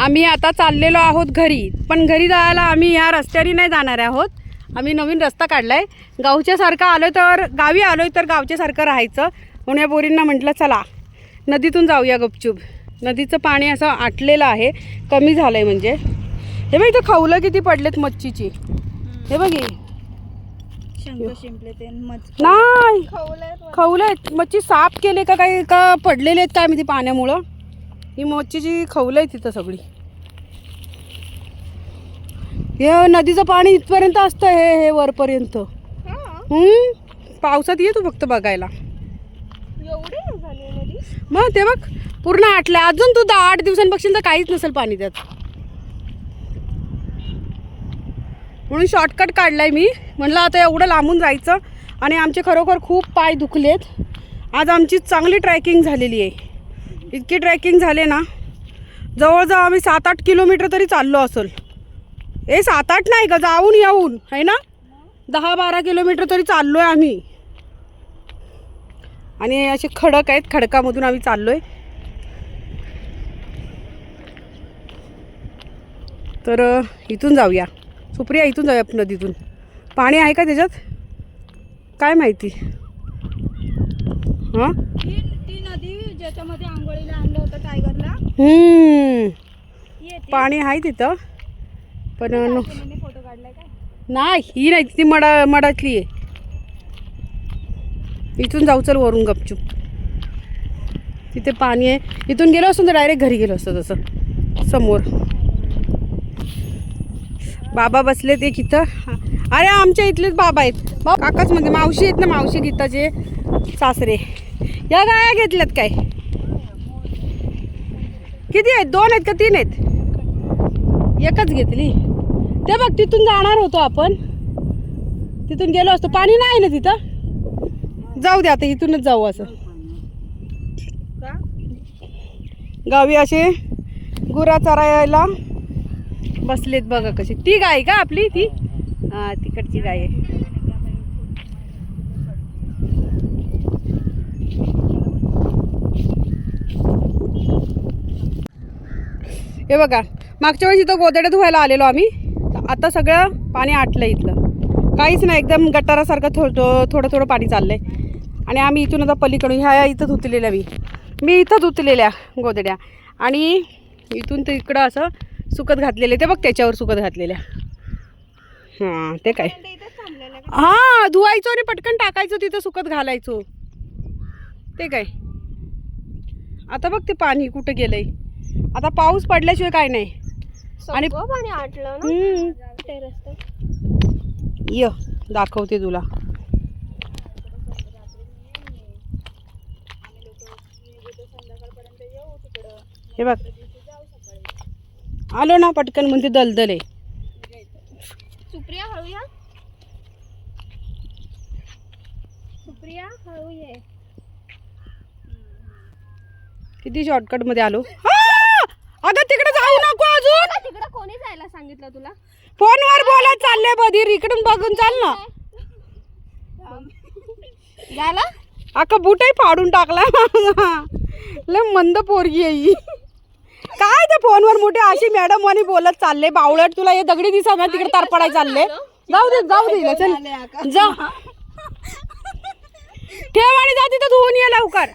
आम्ही आता चाललेलो आहोत घरी पण घरी जायला आम्ही ह्या रस्त्याने नाही जाणार आहोत. आम्ही नवीन रस्ता काढला आहे गावच्यासारखं आलो तर गावी आलो तर गावच्यासारखं राहायचं. म्हणून या बोरींना म्हटलं चला नदीतून जाऊया गपचूप. नदीचं पाणी असं आटलेलं आहे. कमी झालं आहे म्हणजे. हे बघ इथं खवलं किती पडलेत मच्छीची. हे बघ नाही. खवलंय खवलं आहेत. मच्छी साफ केले का काही का पडलेले आहेत काय माहिती पाण्यामुळं? ही मच्छीची खवलं आहे तिथं सगळी. हे नदीचं पाणी इथपर्यंत असतं हे हे वरपर्यंत. पावसात ये तू फक्त बघायला. एवढे झाले नदी? मग ते बघ पूर्ण आटलं. अजून तू दहा आठ दिवसांपासून तर काहीच नसेल पाणी त्यात. म्हणून शॉर्टकट काढलाय मी. म्हणलं आता एवढं लांबून जायचं आणि आमचे खरोखर खूप पाय दुखलेत. आज आमची चांगली ट्रॅकिंग झालेली आहे. इतकी ट्रॅकिंग झाले ना जवळजवळ आम्ही सात आठ किलोमीटर तरी चाललो असेल. ए सात आठ नाही का जाऊन येऊन आहे ना? दहा बारा किलोमीटर तरी चाललो आहे आम्ही. आणि असे खडक आहेत खडकामधून आम्ही चाललो आहे तर इथून जाऊया. सुप्रिया इथून जाऊया नदीतून. पाणी आहे का त्याच्यात? काय माहिती? हां? ती ती नदी ज्याच्यामध्ये आंघोळीला आणलं होतं टायगरला पाणी आहे तिथं. पण फोटो काढलाय नाही ही नाही ती मडा मडातली आहे. इथून जाऊ चल वरून गपचूप. तिथे पाणी आहे. इथून गेलो असतो तर डायरेक्ट घरी गेलो असतो तसं. समोर. बाबा बसलेत एक इथं. अरे आमच्या इथलेच बाबा आहेत. काकाच म्हणजे मावशी आहेत ना मावशी गीताचे सासरे. या गाया घेतल्यात काय? किती आहेत? दोन आहेत का तीन आहेत? एकच घेतली. ते बघ तिथून जाणार होतो आपण. तिथून गेलो असतो. पाणी नाही ना तिथं? जाऊ दे आता इथूनच जाऊ असं. का गावी असे गुरा चरायला बसलेत बघा कशी. ती गाय का आपली ती? हा तिकडची गाय आहे. हे बघा मागच्या वेळेस इथं गोदड्या धुवायला आलेलो आम्ही. आता सगळं पाणी आटलं इथलं. काहीच नाही एकदम गटारासारखं थोडं थोडं थोडं पाणी चाललंय. आणि आम्ही इथून आता पलीकडून ह्या इथं धुतलेल्या मी. मी इथं धुतलेल्या गोदड्या. आणि इथून ते इकडं असं सुकत घातलेले ते बघ त्याच्यावर सुकत घातलेल्या. हां ते काय? हां धुवायचो आणि पटकन टाकायचो तिथं सुकत घालायचो. ते काय? आता बघ ते पाणी कुठं गेलंय. आता पाऊस पडल्याशिवाय काय नाही. आणि- पाणी आटलं य दाखवते तुला. हे बघ. आलो ना पटकन म्हणते दलदल आहे. सुप्रिया सुप्रिया किती शॉर्टकटमध्ये आलो आ! अगं तिकडे जाऊ नको अजून तिकडे कोणी जायला सांगितलं तुला? फोनवर बोलत चालले बधीर इकडून बघून चाल ना. झाला? अख्खा बुटही फाडून टाकला लय मंद पोरगी आहे. काय ते फोनवर मोठे अशी मॅडम वाणी बोलत चालले. बावळट तुला हे दगडी दिसा ना तिकडे तारपडाय चालले. जाऊ दे जाऊ दे चल. जा. ठेव आणि जा तिथं धुवून ये लवकर.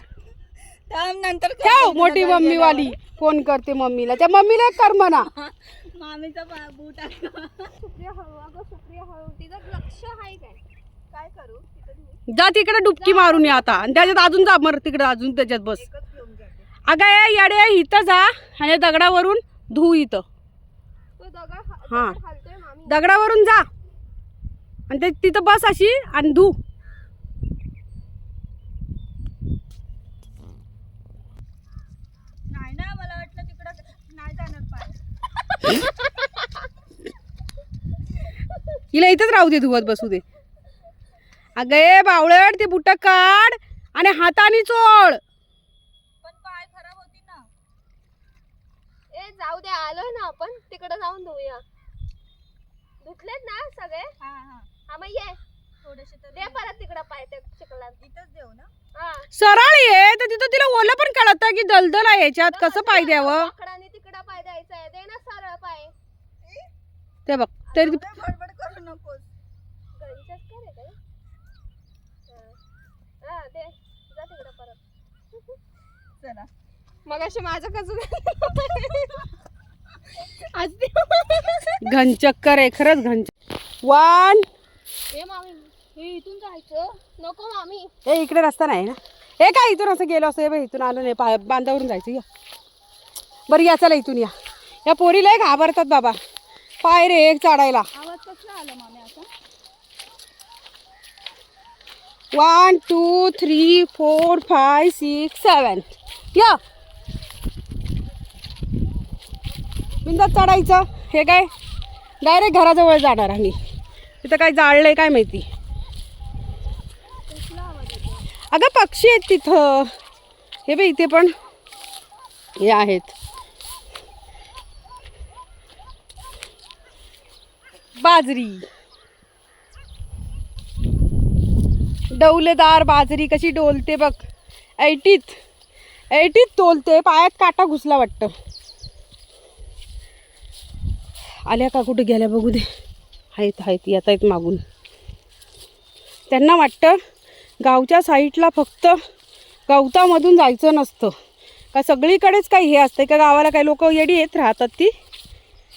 नंतर ठेव मोठी मम्मी वाली फोन करते मम्मीला. त्या मम्मीला एक कर म्हणा. मामीचा बूट सुप्रिया हळू अगं सुप्रिया हळू तिचं लक्ष आहे काय काय करू? जा तिकडे डुबकी मारून या आता. आणि त्याच्यात अजून जा मर तिकडे अजून त्याच्यात बस. अगं ये येडे इथं जा. आणि दगडावरून धू इथं. हा-. दगड हालतोय मामी. दगडावरून जा. आणि ते तिथं बस अशी आणि धू नाही ना मला वाटलं तिकडं नाही जाणार पाय हिला इथंच राहू दे धुवत बसू दे. अगं ए बावळट ते बुट काढ आणि हाताने चोळ. पण पाय खराब होती ना. ए जाऊ दे आलोय ना आपण. तिकडे जाऊन धुऊया. धुतलेत ना सगळे? हा हा. हा मग ये. थोडेसे तर दे परत तिकडं पाय ते चिखलात. इथंच देऊ ना. सरळ ये तर तिथं तिला ओलं पण कळत की दलदल आहे याच्यात कसं पाय द्यावं? आकडाने तिकडं पाय द्यायचा आहे. दे ते बघ तरी ती- बडबड करू नकोस. हा. हा दे. जा तिकडे परत. चला. मग अशी माझं कसं आज घनचक्कर आहे खरंच घन वन ए मामी. हे इथून जायचं? नको मामी. ए इकडे रस्ता नाही ना. हे काय इथून असं गेलो असं? हे बघ, इथून आलं नाही. पा बांधावरून जायचं. या. बरं या चला इथून या. या पोरीला घाबरतात बाबा. पाय रे एक चढायला. आवाज कसला आला मामी आता? One two three four five six seven या. बिंदात चढायचं. हे काय? डायरेक्ट घराजवळ जाणार आम्ही. तिथं काय जाळलंय काय माहिती? अगं पक्षी आहेत तिथं. हे बघ इथे पण हे आहेत. बाजरी. डौलेदार बाजरी कशी डोलते बघ. ऐटीत ऐटीत तोलते पायात काटा घुसला वाटतं. आल्या का कुठे गेल्या बघू दे. आहेत आहेत येत आहेत मागून. त्यांना वाटतं गावच्या साईडला फक्त गवतामधून जायचं नसतं. का सगळीकडेच काही हे असतं का गावाला काही लोक येडी येत राहतात ती.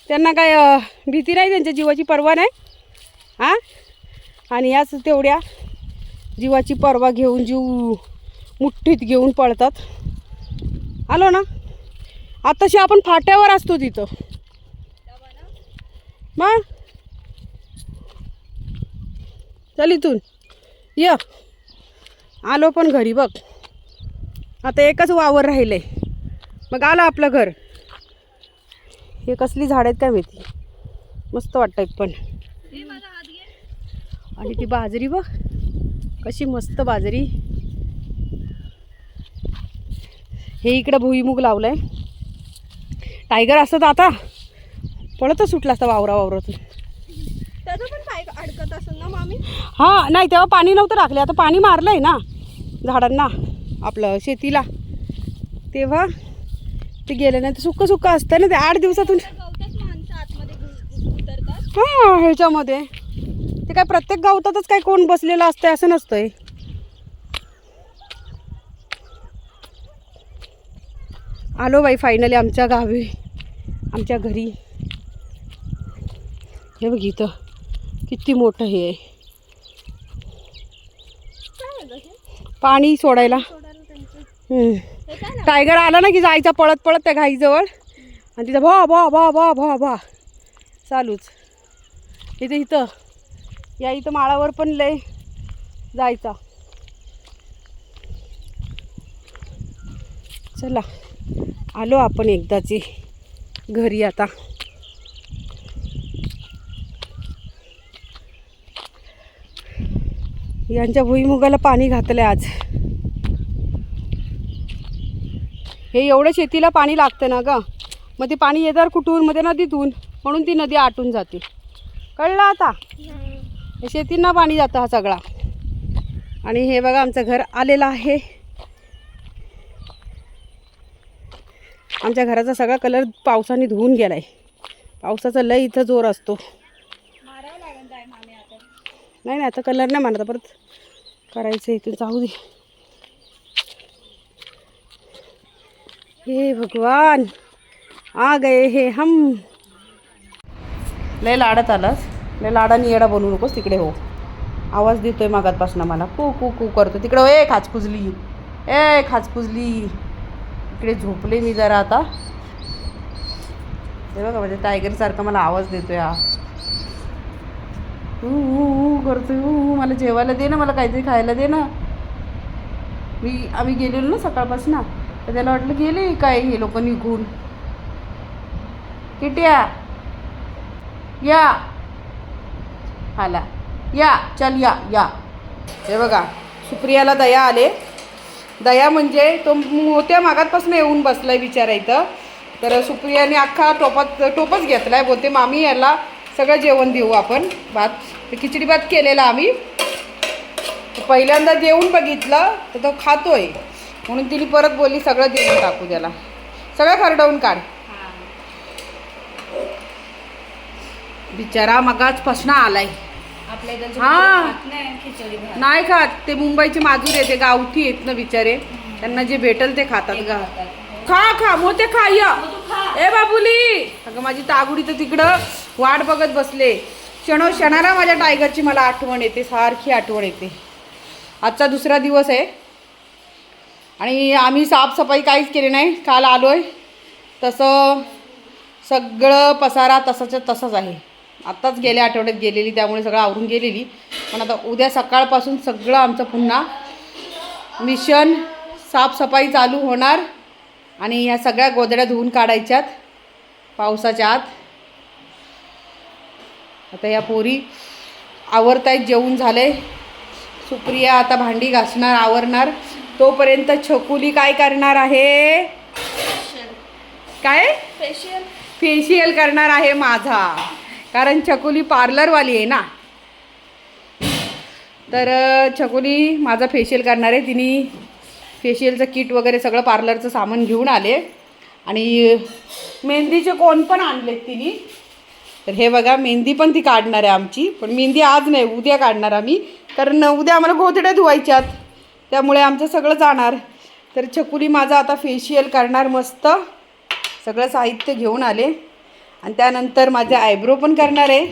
त्यांना काय भीती नाही त्यांच्या जीवाची पर्वा नाही? हां आणि याच तेवढ्या जीवाची पर्वा घेऊन जीव मुठ्ठीत घेऊन पळतात. आलो ना? आताशी आपण फाट्यावर असतो तिथं. मग? चल इथून. य. आलो पण घरी बघ. आता एकच वावर राहिले. मग आलं आपलं घर. हे कसली झाड आहेत काय माहिती? मस्त वाटतात पण. आणि ती बाजरी बघ. कशी मस्त बाजरी. हे इकडं भुईमुग लावलंय. टायगर असत आता. पळतच सुटला असता वावरा वावरातून. त्याचं पण अडकत असेल ना मामी? हां नाही तेव्हा पाणी नव्हतं टाकले. आता पाणी मारलंय ना. झाडांना आपलं शेतीला. तेव्हा ते गेले नाही तर सुक्क सुक्क असतं ना ते आठ दिवसातून. हां ह्याच्यामध्ये. ते काय प्रत्येक गावतातच काय कोण बसलेलं असतंय असं नसतंय. आलो बाई फायनली आमच्या गावी आमच्या घरी. हे बघ इथं किती मोठं हे आहे काय आहे गं हे? पाणी सोडायला. टायगर आला ना की जायचा पळत पळत त्या घाईजवळ. आणि तिथं भा भा भा भा भा भा. चालूच. इथे इथं. या इथं माळावर पण लय जायचा. चला. आलो आपण एकदाची घरी आता. यांच्या भुईमुगाला पाणी घातलंय आज. हे एवढं शेतीला पाणी लागतं ना ग. मग ते पाणी येणार कुठून? मग ते नदीतून. म्हणून ती नदी आटून जाते. कळलं आता? शेतींना पाणी जातं हा सगळा. आणि हे बघा आमचं घर आलेलं आहे. आमच्या घराचा सगळा कलर पावसाने धुवून गेलाय. पावसाचा लय इथं जोर असतो. नाही नाही आता कलर नाही मानत परत. करायचं आहे ते जाऊ दे. हे भगवान. आ गए हे हम. लय लाडत आलास. लय लाडाने येडा बोलू नकोस तिकडे हो. आवाज देतोय मागातपासून मला. कू कू कू करतो तिकडे हो, ए खाचपुजली ए खाचपुजली इकडे झोपले मी जरा आता. हे बघा म्हणजे टायगरसारखा मला आवाज देतोय हा. ऊ, ऊ, करतोय ऊ, ऊ, मला जेवायला दे ना मला काहीतरी खायला दे ना. मी आम्ही गेलेलो ना सकाळपासून. तर त्याला वाटलं गेले काय हे लोक निघून. किट्या या. आला. या चल या या. हे बघा सुप्रियाला दया आले. दया म्हणजे तो मोठ्या मागातपासून येऊन बसलाय बिचारा इथं. तर सुप्रियाने अख्खा टोपात टोपच घेतलाय. बोलते मामी याला सगळं जेवण देऊ आपण. भात खिचडी भात केलेला आम्ही. पहिल्यांदा जेवून बघितलं तर तो खातोय. म्हणून तिने परत बोलली सगळं देऊन टाकू त्याला. सगळं खरडवून काढ. बिचारा मगाच फसणं आलाय हा. नाही खिचडी भात. नाही खात. ते मुंबईचे माजूर आहे ते गावठी आहेत ना बिचारे. त्यांना जे भेटल ते खातात गा. खा खा. मोठे खा या. ए बाबुली. अगं माझी तागुडी तर तिकडं. वाट बघत बसले. क्षणो क्षणाला माझ्या टायगरची मला आठवण येते सारखी आठवण येते. आजचा दुसरा दिवस आहे. आणि आम्ही साफसफाई काहीच केली नाही. काल आहे तसं सगळं पसारा तसाच्या तसाच आहे. आत्ताच गेल्या आठवड्यात गेलेली त्यामुळे सगळं आवरून गेलेली. पण आता उद्या सकाळपासून सगळं आमचं पुन्हा मिशन साफसफाई चालू होणार. आणि ह्या सगळ्या गोदड्या धुवून काढायच्यात. पावसाच्या आत. आता या पोरी आवरतायत जेवून झालंय. सुप्रिया आता भांडी घासणार आवरणार. तोपर्यंत छकुली काय करणार आहे? काय? फेशियल फेशियल करणार आहे माझा. कारण छकुली पार्लरवाली आहे ना. तर छकुली माझा फेशियल करणार आहे. तिने फेशियलचं किट वगैरे सगळं पार्लरचं सामान घेऊन आले. आणि मेहंदीचे कोण पण आणलेत तिने. तर हे बघा मेहंदी पण ती काढणार आहे आमची. पण मेहंदी आज नाही उद्या काढणार आम्ही. कारण उद्या आम्हाला गोधड्या धुवायच्यात. त्यामुळे आमचं सगळं जाणार. तर छकुली माझा आता फेशियल करणार मस्त. सगळं साहित्य घेऊन आले. आणि त्यानंतर माझे आयब्रो पण करणार आहे.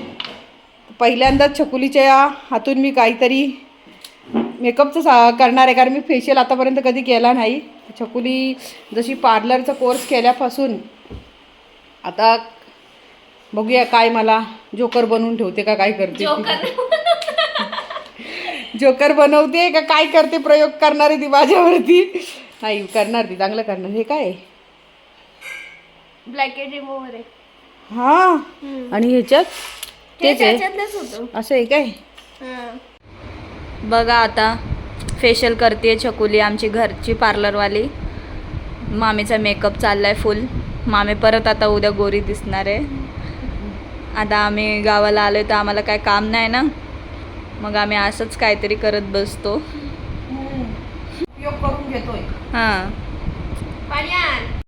पहिल्यांदाच छकुलीच्या हातून मी काहीतरी मेकअपचं सा करणार आहे. कारण मी फेशियल आतापर्यंत कधी केला नाही. छकुली जशी पार्लरचा कोर्स केल्यापासून आता बघूया काय मला जोकर बनवून ठेवते का काय करते. जोकर. बनवते का काय करते प्रयोग करणार ती माझ्यावरती. नाही करणार ती चांगलं करणार. हे काय? आहे? ब्लॅकेट रिमूव्हर आहे हा? आणि ह्याच्यात? तेच आहे. असं आहे काय? बघा आता फेशियल करते छकुली आमची घरची पार्लरवाली मामीचा मेकअप चाललाय फुल मामी परत आता उद्या गोरी दिसणार आहे. आता आम्ही गावाला आलो तर आम्हाला काय काम नाही ना. मग आम्ही असंच काहीतरी करत बसतो. हां.